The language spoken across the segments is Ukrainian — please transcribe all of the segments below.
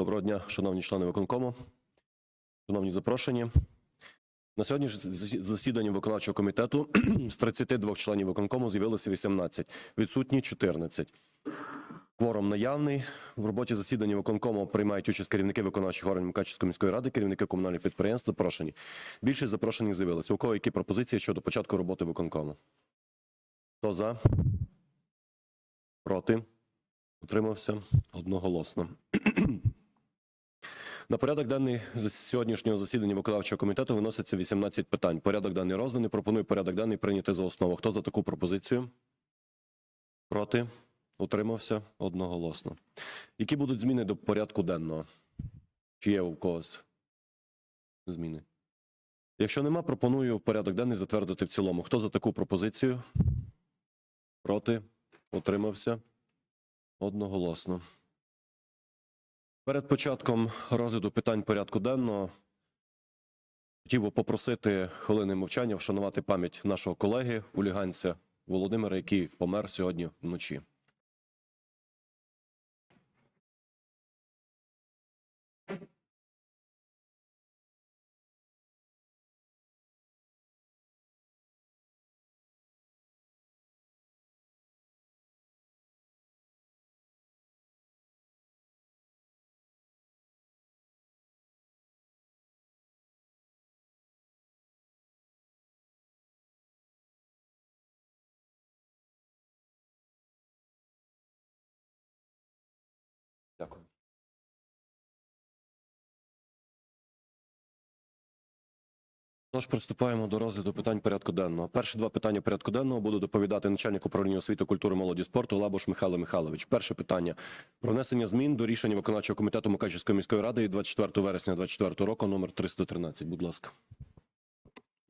Доброго дня, шановні члени виконкому, шановні запрошені. На сьогодні засіданні виконавчого комітету з 32 членів виконкому з'явилося 18, відсутні 14. Кворум наявний. В роботі засідання виконкому приймають участь керівники виконавчих органів Мукачівської міської ради, керівники комунальних підприємств, запрошені. Більшість запрошених з'явилися. У кого які пропозиції щодо початку роботи виконкому? Хто за? Проти? Утримався одноголосно. На порядок денний з сьогоднішнього засідання виконавчого комітету виноситься 18 питань. Порядок денний розданий. Пропоную порядок денний прийняти за основу. Хто за таку пропозицію? Проти? Утримався одноголосно. Які будуть зміни до порядку денного? Чи є у когось зміни? Якщо нема, пропоную порядок денний затвердити в цілому. Хто за таку пропозицію? Проти? Утримався? Одноголосно. Перед початком розгляду питань порядку денного хотів би попросити хвилини мовчання вшанувати пам'ять нашого колеги, уліганця Володимира, який помер сьогодні вночі. Дякую. Тож приступаємо до розгляду питань порядку денного. Перші два питання порядку денного буду доповідати начальник управління освіти, культури, молоді спорту Лабуш Михайло Михайлович. Перше питання про внесення змін до рішення виконавчого комітету Мукачівської міської ради від 24 вересня 2024 року номер 313. Будь ласка.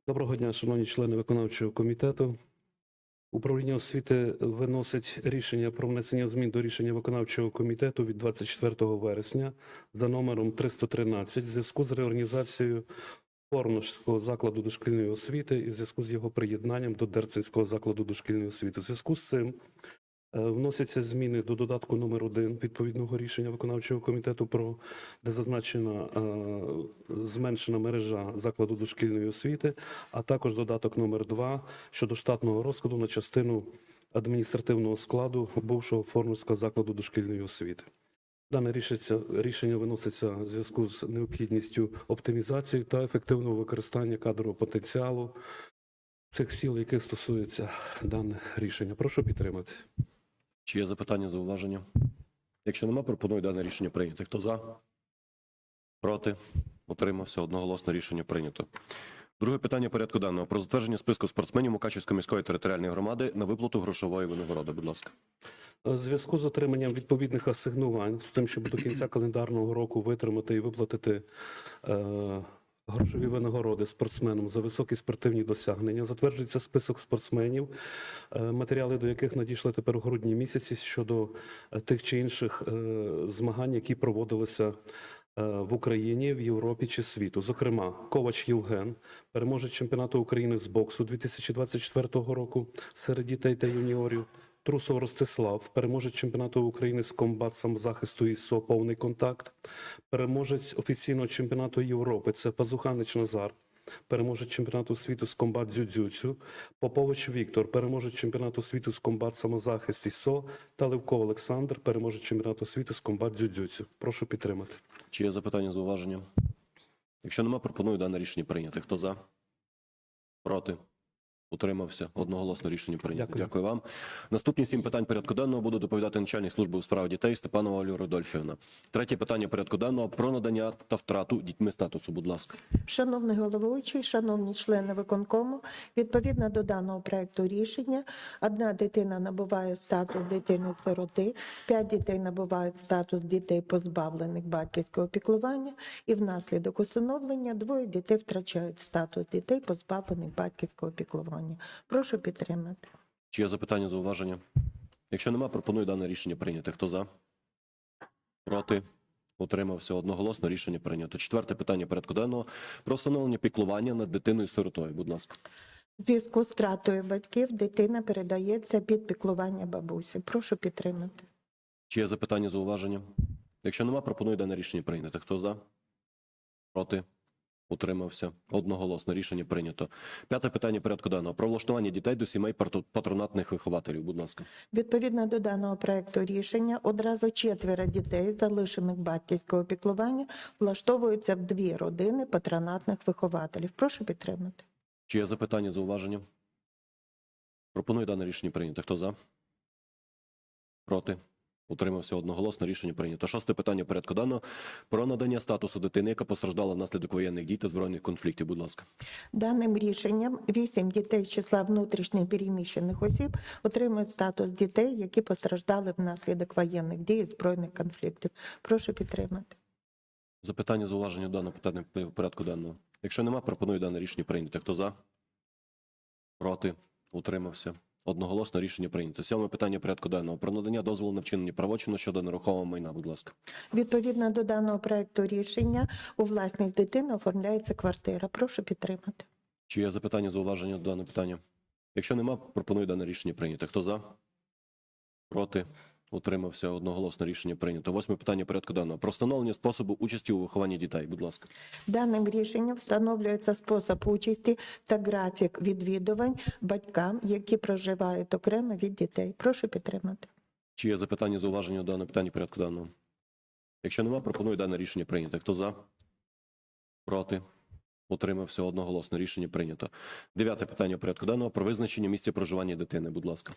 Доброго дня, шановні члени виконавчого комітету. Управління освіти виносить рішення про внесення змін до рішення виконавчого комітету від 24 вересня за номером 313 в зв'язку з реорганізацією Порношського закладу дошкільної освіти і в зв'язку з його приєднанням до Дерцинського закладу дошкільної освіти. В зв'язку з цим вносяться зміни до додатку номер 1 відповідного рішення виконавчого комітету про де зазначена е, зменшена мережа закладу дошкільної освіти, а також додаток номер 2 щодо штатного розкладу на частину адміністративного складу бувшого Форнівського закладу дошкільної освіти. Дане рішення виноситься в зв'язку з необхідністю оптимізації та ефективного використання кадрового потенціалу цих сіл, яких стосується дане рішення. Прошу підтримати. Чи є запитання, зауваження? Якщо нема, пропоную дане рішення прийняти. Хто за? Проти? Утримався. Одноголосно рішення прийнято. Друге питання порядку денного про затвердження списку спортсменів Мукачівської міської територіальної громади на виплату грошової винагороди. Будь ласка. У зв'язку з отриманням відповідних асигнувань з тим, щоб до кінця календарного року витримати і виплатити е, грошові винагороди спортсменам за високі спортивні досягнення, затверджується список спортсменів, е, матеріали до яких надійшли тепер у грудні місяці щодо е, тих чи інших е, змагань, які проводилися. В Україні, в Європі чи світу, зокрема, Ковач Євген, переможець чемпіонату України з боксу 2024 року серед дітей та юніорів, Трусов Ростислав, переможець чемпіонату України з комбат самозахисту ІСО повний контакт, переможець офіційного чемпіонату Європи це Пазуханич Назар, переможець чемпіонату світу з комбат дзюдзюцю, Попович Віктор, переможець чемпіонату світу з комбат самозахист ІСО та Левко Олександр, переможець чемпіонату світу з комбат дзюдзюцю. Прошу підтримати. Чи є запитання, зауваження? Якщо нема, пропоную дане рішення прийняти. Хто за? Проти? Утримався. Одноголосно рішення прийнято. Дякую. Дякую вам. Наступні сім питань порядку денного буду доповідати начальник служби у справах дітей Степанова Олю Рудольфівна. Третє питання порядку денного про надання та втрату дітьми статусу. Будь ласка. Шановний головуючий, шановні члени виконкому, відповідно до даного проекту рішення, одна дитина набуває статус дитини-сироти, п'ять дітей набувають статус дітей, позбавлених батьківського піклування, і внаслідок усиновлення двоє дітей втрачають статус дітей, позбавлених батьківського піклування. Прошу підтримати. Чи є запитання, зауваження? Якщо нема, пропоную дане рішення прийняти. Хто за? Проти? Утримався одноголосно. Рішення прийнято. Четверте питання порядку денного про встановлення піклування над дитиною-сиротою. Будь ласка. В зв'язку з втратою батьків дитина передається під піклування бабусі. Прошу підтримати. Чи є запитання, зауваження? Якщо нема, пропоную дане рішення прийняти. Хто за? Проти? Утримався. Одноголосно рішення прийнято. П'яте питання порядку денного. Про влаштування дітей до сімей патронатних вихователів. Будь ласка. Відповідно до даного проекту рішення, одразу четверо дітей, залишених батьківського піклування, влаштовуються в дві родини патронатних вихователів. Прошу підтримати. Чи є запитання, зауваження? Пропоную дане рішення прийняти. Хто за? Проти? Утримався одноголосно. Рішення прийнято. Шосте питання порядку денного. Про надання статусу дитини, яка постраждала внаслідок воєнних дій та збройних конфліктів. Будь ласка. Даним рішенням вісім дітей з числа внутрішньо переміщених осіб отримують статус дітей, які постраждали внаслідок воєнних дій і збройних конфліктів. Прошу підтримати. Запитання, зауваження даного питання порядку денного. Якщо нема, пропоную дане рішення прийняти. Хто за? Проти? Утримався. Одноголосно рішення прийнято. Сьоме питання порядку денного. Про надання дозволу на вчинення правочину щодо нерухомого майна. Будь ласка. Відповідно до даного проекту рішення у власність дитини оформляється квартира. Прошу підтримати. Чи є запитання, зауваження до даного питання? Якщо нема, пропоную дане рішення прийняти. Хто за? Проти? Утримався. Одноголосно рішення прийнято. Восьме питання порядку денного. Про встановлення способу участі у вихованні дітей. Будь ласка. Даним рішенням встановлюється спосіб участі та графік відвідувань батькам, які проживають окремо від дітей. Прошу підтримати. Чи є запитання, зауваження даного питання порядку денного? Якщо нема, пропоную дане рішення прийняти. Хто за? Проти? Утримався одноголосно. Рішення прийнято. Дев'яте питання порядку денного про визначення місця проживання дитини. Будь ласка.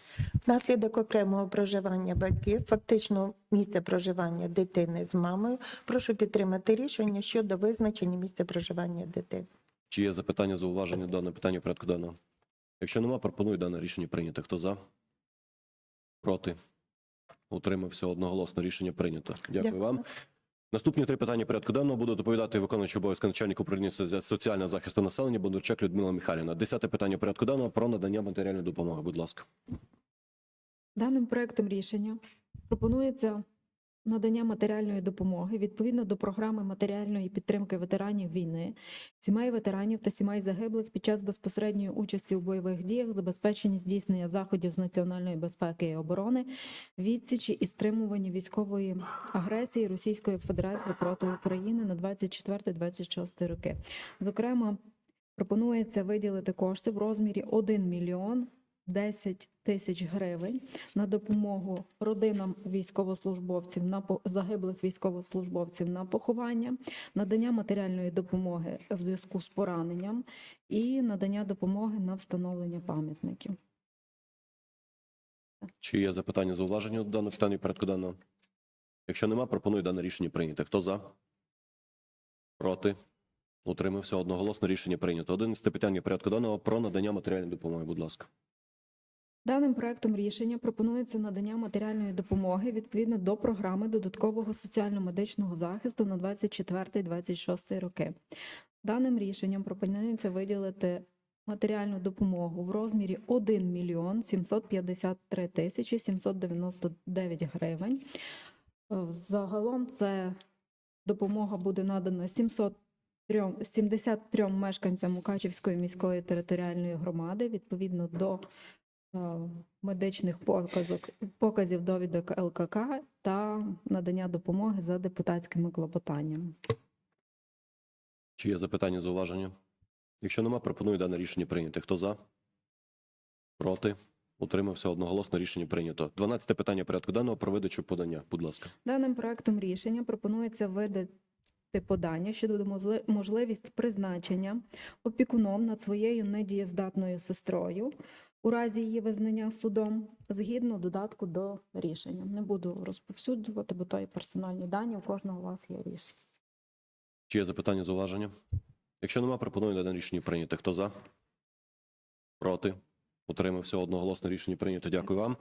Внаслідок окремого проживання батьків, фактично місця проживання дитини з мамою, прошу підтримати рішення щодо визначення місця проживання дитини. Чи є запитання, зауваження даного питання порядку денного? Якщо нема, пропоную дане рішення прийняти. Хто за? Проти? Утримався одноголосно. Рішення прийнято. Дякую, Дякую. вам. Наступні три питання порядку денного буде доповідати виконуючий обов'язки начальник управління соціального захисту населення Бондарчак Людмила Михайлівна. Десяте питання порядку денного про надання матеріальної допомоги. Будь ласка. Даним проектом рішення пропонується надання матеріальної допомоги відповідно до програми матеріальної підтримки ветеранів війни, сімей ветеранів та сімей загиблих під час безпосередньої участі у бойових діях, забезпечення здійснення заходів з національної безпеки і оборони, відсічі і стримування військової агресії Російської Федерації проти України на 24-26 роки. Зокрема, пропонується виділити кошти в розмірі 1 мільйон 10 тисяч гривень на допомогу родинам військовослужбовців на загиблих військовослужбовців на поховання, надання матеріальної допомоги в зв'язку з пораненням і надання допомоги на встановлення пам'ятників. Чи є запитання, зауваження до даного питання порядку денного? Якщо нема, пропоную дане рішення прийняти. Хто за? Проти? Утримався одноголосно. Рішення прийнято. Одинадцяте питання порядку денного про надання матеріальної допомоги. Будь ласка. Даним проектом рішення пропонується надання матеріальної допомоги відповідно до програми додаткового соціально-медичного захисту на 24-26 роки. Даним рішенням пропонується виділити матеріальну допомогу в розмірі 1 мільйон 753 тисячі 799 гривень. Е, Загалом це допомога буде надана 703 73 мешканцям Мукачівської міської територіальної громади відповідно до медичних показок, показів довідок ЛКК та надання допомоги за депутатськими клопотаннями. Чи є запитання, зауваження? Якщо нема, пропоную дане рішення прийняти. Хто за? Проти? Утримався одноголосно. Рішення прийнято. Дванадцяте питання порядку денного про видачу подання. Будь ласка. Даним проектом рішення пропонується видати подання щодо можливість призначення опікуном над своєю недієздатною сестрою у разі її визнання судом згідно додатку до рішення. Не буду розповсюджувати, бо то є персональні дані. У кожного у вас є рішення. Чи є запитання, зауваження? Якщо нема, пропоную дане рішення прийняти. Хто за? Проти? Утримався одноголосне Рішення прийнято. Дякую вам.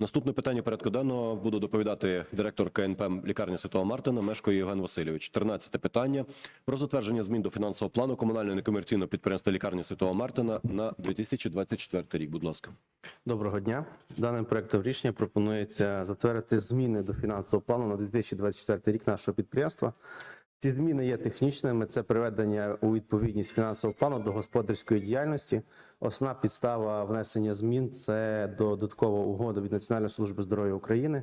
Наступне питання порядку денного буду доповідати директор КНП лікарні Святого Мартина Мешко Євген Васильович. 13 питання про затвердження змін до фінансового плану комунального некомерційного підприємства лікарні Святого Мартина на 2024 рік. Будь ласка. Доброго дня. Даним проектом рішення пропонується затвердити зміни до фінансового плану на 2024 рік нашого підприємства. Ці зміни є технічними. Це приведення у відповідність фінансового плану до господарської діяльності. Основна підстава внесення змін це додаткова угода від Національної служби здоров'я України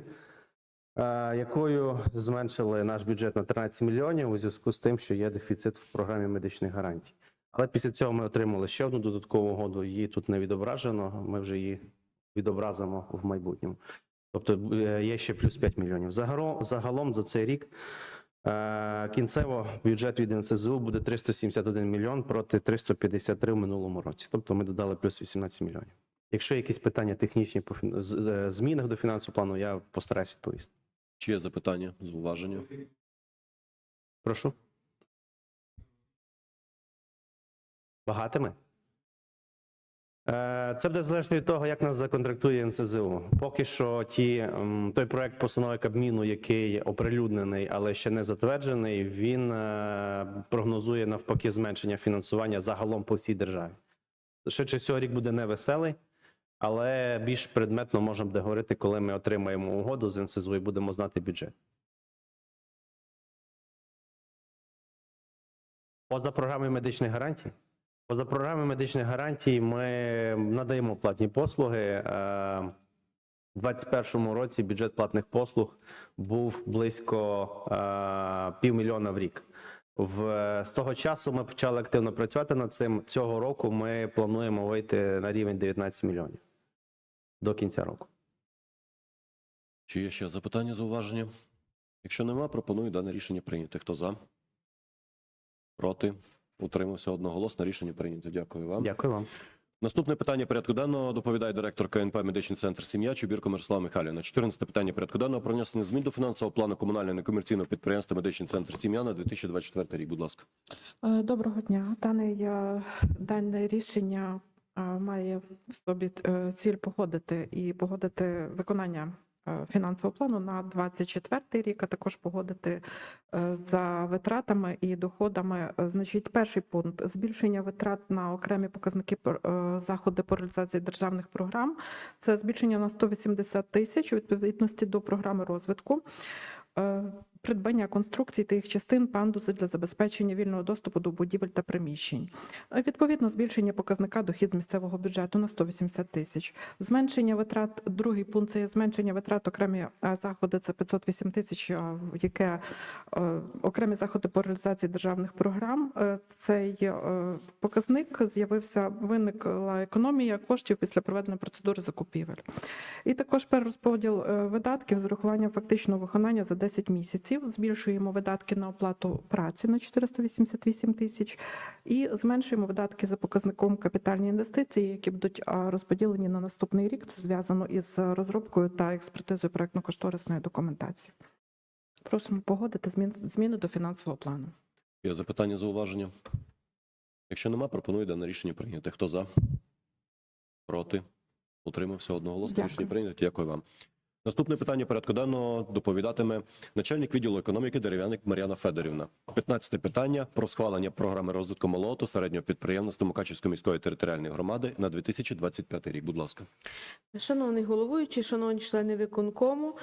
е, якою зменшили наш бюджет на 13 мільйонів у зв'язку з тим, що є дефіцит в програмі медичних гарантій. Але після цього ми отримали ще одну додаткову угоду. Її тут не відображено. Ми вже її відобразимо в майбутньому. Тобто е, є ще плюс 5 мільйонів. Загалом, за цей рік кінцево бюджет від НСЗУ буде 371 мільйон проти 353 в минулому році. Тобто ми додали плюс 18 мільйонів. Якщо є якісь питання технічні по е, змінах до фінансового плану, я постараюся відповісти. Чи є запитання, зауваження? Прошу. Багатими? Е, Це буде залежно від того, як нас законтрактує НСЗУ. Поки що ті, той проект постанови Кабміну, який оприлюднений, але ще не затверджений, він е, прогнозує навпаки зменшення фінансування загалом по всій державі. Швидше всього, рік буде невеселий, але більш предметно можемо буде говорити, коли ми отримаємо угоду з НСЗУ і будемо знати бюджет. Поза програмою медичних гарантій. Поза програмою медичних гарантій ми надаємо платні послуги. Е, У 2021 році бюджет платних послуг був близько е, півмільйона в рік. В, з того часу ми почали активно працювати над цим. Цього року ми плануємо вийти на рівень 19 мільйонів до кінця року. Чи є ще запитання, зауваження? Якщо нема, пропоную дане рішення прийняти. Хто за? Проти? Утримався одноголосно. Рішення прийнято. Дякую вам. Дякую вам. Наступне питання порядку денного доповідає директор КНП Медичний центр Сім'я Чубірко Мирослава Михайлівна. 14 питання порядку денного про внесення змін до фінансового плану комунального некомерційного підприємства Медичний центр Сім'я на 2024 рік. Будь ласка. Е, Доброго дня. Дане, е, дане рішення е, має в собі ціль погодити і погодити виконання фінансового плану на 24 рік, а також погодити е, за витратами і доходами. Е, Значить, перший пункт збільшення витрат на окремі показники е, заходи по реалізації державних програм. Це збільшення на 180 тисяч у відповідності до програми розвитку. Придбання конструкцій та їх частин пандуси для забезпечення вільного доступу до будівель та приміщень. Відповідно, збільшення показника дохід з місцевого бюджету на 180 тисяч. Зменшення витрат, другий пункт це є зменшення витрат окремі заходи, це 508 тисяч, яке окремі заходи по реалізації державних програм. Е, Цей е, показник з'явився, виникла економія коштів після проведення процедури закупівель. І також перерозподіл е, видатків з урахуванням фактичного виконання за 10 місяців. Збільшуємо видатки на оплату праці на 488 тисяч і зменшуємо видатки за показником капітальні інвестиції, які будуть розподілені на наступний рік. Це зв'язано із розробкою та експертизою проектно-кошторисної документації. Просимо погодити змін, зміни до фінансового плану. Є запитання, зауваження? Якщо нема, пропоную дане рішення прийняти. Хто за? Проти? Утримався одноголосно. Рішення прийнято. Дякую вам. Наступне питання порядку денного доповідатиме начальник відділу економіки Дерев'яник Мар'яна Федорівна. 15 питання про схвалення програми розвитку малого та середнього підприємництва Мукачівської міської територіальної громади на 2025 рік. Будь ласка. Шановний головуючий, шановні члени виконкому,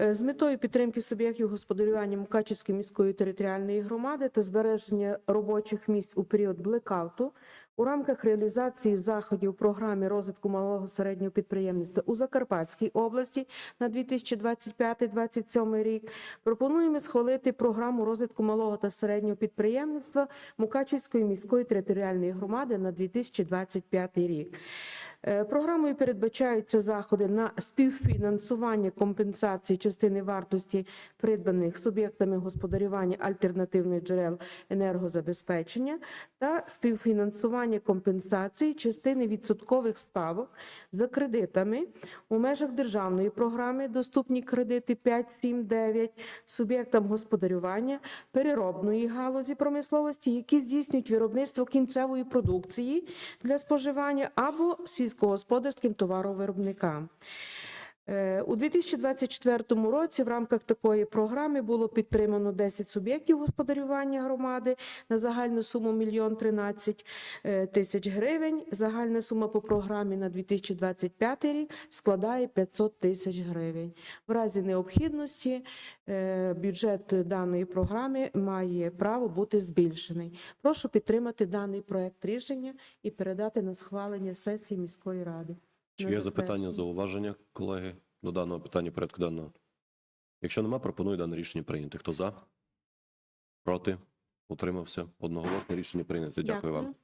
е, з метою підтримки суб'єктів господарювання Мукачівської міської територіальної громади та збереження робочих місць у період блекауту у рамках реалізації заходів програми розвитку малого середнього підприємництва у Закарпатській області на 2025-2027 рік пропонуємо схвалити програму розвитку малого та середнього підприємництва Мукачівської міської територіальної громади на 2025 рік. Е, Програмою передбачаються заходи на співфінансування компенсації частини вартості придбаних суб'єктами господарювання альтернативних джерел енергозабезпечення та співфінансування компенсації частини відсоткових ставок за кредитами у межах державної програми «Доступні кредити 5.7.9» суб'єктам господарювання переробної галузі промисловості, які здійснюють виробництво кінцевої продукції для споживання або сільськогосподарським товаровиробникам. Е, У 2024 році в рамках такої програми було підтримано 10 суб'єктів господарювання громади на загальну суму 1 мільйон 13 е, тисяч гривень. Загальна сума по програмі на 2025 рік складає 500 тисяч гривень. В разі необхідності е, бюджет даної програми має право бути збільшений. Прошу підтримати даний проект рішення і передати на схвалення сесії міської ради. Чи є запитання, зауваження, колеги, до даного питання порядку денного? Якщо нема, пропоную дане рішення прийняти. Хто за? Проти? Утримався? Одноголосне рішення прийнято. Дякую, вам.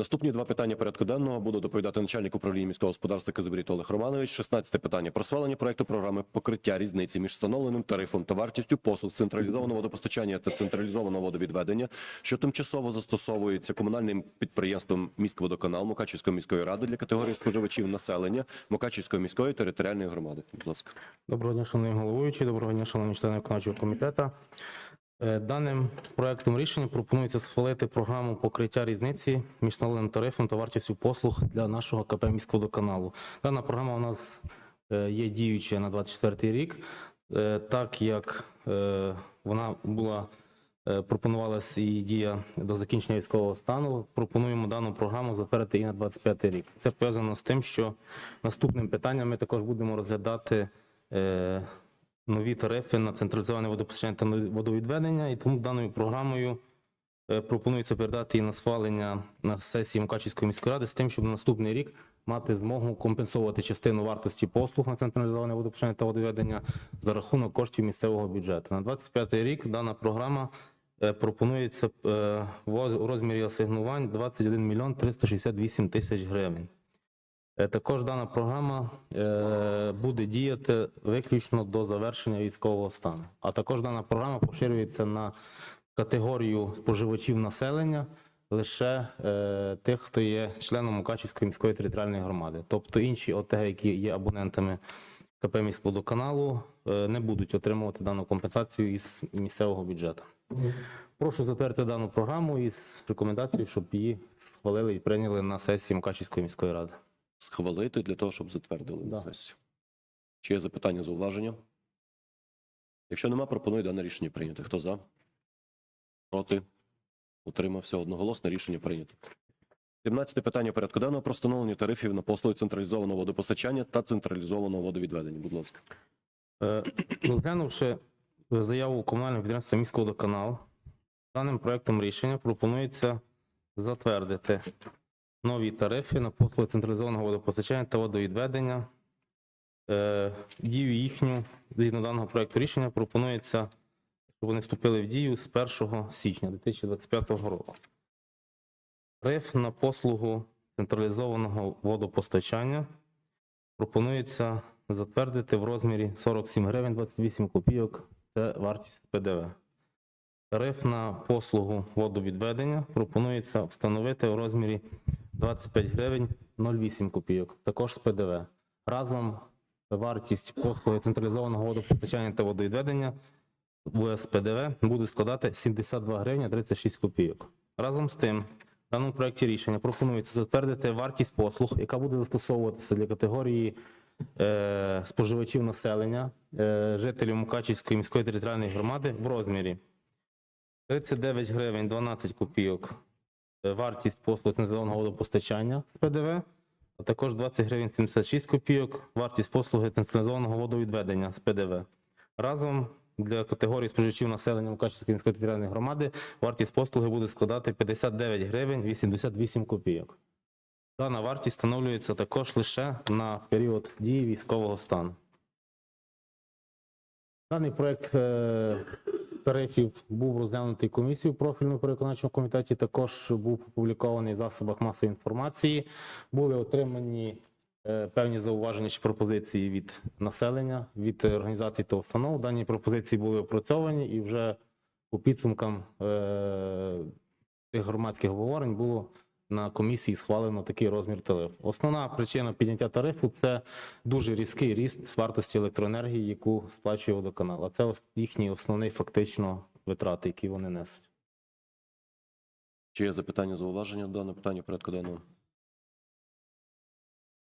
Наступні два питання порядку денного буду доповідати начальник управління міського господарства Казибріт Олег Романович. 16 питання про схвалення проекту програми покриття різниці між встановленим тарифом та вартістю послуг централізованого водопостачання та централізованого водовідведення, що тимчасово застосовується комунальним підприємством міськводоканал Мукачівської міської ради для категорії споживачів населення Мукачівської міської територіальної громади. Будь ласка. Доброго дня, шановний головуючий, доброго дня, шановні члени виконавчого комітету. Е, Даним проектом рішення пропонується схвалити програму покриття різниці між встановленим тарифом та вартістю послуг для нашого КП міськводоканалу. Дана програма у нас е, є діюча на 24 рік, Е, так як вона була пропонувалась і дія до закінчення військового стану. Пропонуємо дану програму затвердити і на 25 рік. Це пов'язано з тим, що наступним питанням ми також будемо розглядати нові тарифи на централізоване водопостачання та водовідведення, і тому даною програмою е, пропонується передати її на схвалення на сесії Мукачівської міської ради з тим, щоб на наступний рік мати змогу компенсувати частину вартості послуг на централізоване водопостачання та водовідведення за рахунок коштів місцевого бюджету. На 25 рік дана програма е, пропонується е, в розмірі асигнувань 21 мільйон 368 тисяч гривень. Е, Також дана програма е, буде діяти виключно до завершення військового стану. А також дана програма поширюється на категорію споживачів населення лише е, тих, хто є членом Мукачівської міської територіальної громади. Тобто інші ОТГ, які є абонентами КП міськводоканалу, е, не будуть отримувати дану компенсацію із місцевого бюджету. Прошу затвердити дану програму із рекомендацією, щоб її схвалили і прийняли на сесії Мукачівської міської ради. Схвалити для того, щоб затвердили на сесію. Чи є запитання, зауваження? Якщо нема, пропоную дане рішення прийняти. Хто за? Проти? Утримався одноголосне рішення прийнято. 17 питання порядку денного про встановлення тарифів на послуги централізованого водопостачання та централізованого водовідведення. Будь ласка. Е, Розглянувши заяву комунального підприємства «Міськводоканал», даним проектом рішення пропонується затвердити нові тарифи на послуги централізованого водопостачання та водовідведення. Е, Дію їхню, згідно даного проекту рішення, пропонується, щоб вони вступили в дію з 1 січня 2025 року. Тариф на послугу централізованого водопостачання пропонується затвердити в розмірі 47 гривень 28 копійок. Це вартість ПДВ. Тариф на послугу водовідведення пропонується встановити в розмірі 25 гривень 08 копійок, також з ПДВ. Разом вартість послуги централізованого водопостачання та водовідведення з ПДВ буде складати 72 гривні 36 копійок. Разом з тим, в даному проєкті рішення пропонується затвердити вартість послуг, яка буде застосовуватися для категорії е, споживачів населення, е, жителів Мукачівської міської територіальної громади в розмірі 39 гривень 12 копійок вартість послуг централізованого водопостачання з ПДВ, а також 20 гривень 76 копійок вартість послуги централізованого водовідведення з ПДВ. Разом для категорії споживачів населення Мукачівської міської територіальної громади вартість послуги буде складати 59 гривень 88 копійок. Дана вартість встановлюється також лише на період дії військового стану. Даний проект е, тарифів був розглянутий комісією профільному переконавчому комітеті. Також був опублікований в засобах масової інформації. Були отримані е, певні зауваження чи пропозиції від населення, від організацій та установ. Дані пропозиції були опрацьовані і вже по підсумкам е, тих громадських обговорень було на комісії схвалено такий розмір тарифу. Основна причина підняття тарифу це дуже різкий ріст вартості електроенергії, яку сплачує водоканал. А це їхні основні фактично витрати, які вони несуть. Чи є запитання, зауваження до даного питання порядку денного?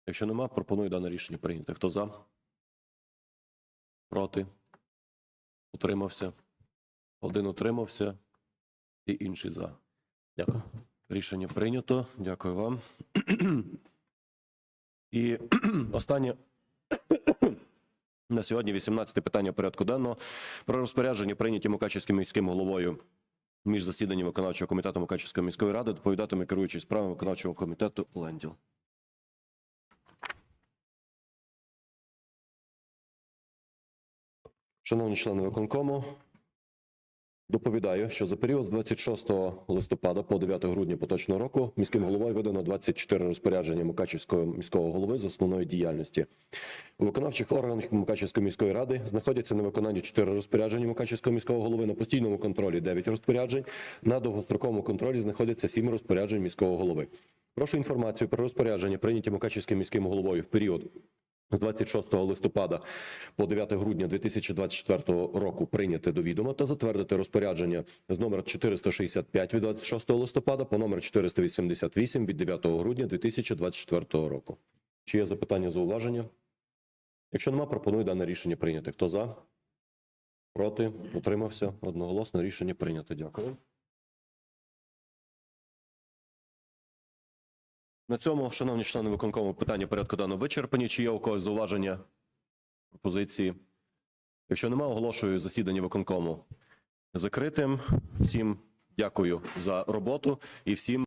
Якщо нема, пропоную дане рішення прийняти. Хто за? Проти? Утримався? Один утримався і інший за. Дякую. Рішення прийнято. Дякую вам. І останнє на сьогодні 18 питання порядку денного про розпорядження прийняті Мукачівським міським головою між засіданням виконавчого комітету Мукачівської міської ради доповідатиме керуючий справами виконавчого комітету Ленділ. Шановні члени виконкому, доповідаю, що за період з 26 листопада по 9 грудня поточного року міським головою видано 24 розпорядження Мукачівського міського голови з основної діяльності. У виконавчих органах Мукачівської міської ради знаходяться на виконанні 4 розпорядження Мукачівського міського голови, на постійному контролі 9 розпоряджень, на довгостроковому контролі знаходяться 7 розпоряджень міського голови. Прошу інформацію про розпорядження, прийняті Мукачівським міським головою в період з 26 листопада по 9 грудня 2024 року прийняти до відома та затвердити розпорядження з номер 465 від 26 листопада по номер 488 від 9 грудня 2024 року. Чи є запитання, зауваження? Якщо нема, пропоную дане рішення прийняти. Хто за? Проти? Утримався? Одноголосно рішення прийнято. Дякую. На цьому, шановні члени виконкому, питання порядку даного вичерпані. Чи є у когось зауваження, пропозиції? Якщо немає, оголошую засідання виконкому закритим. Всім дякую за роботу і всім.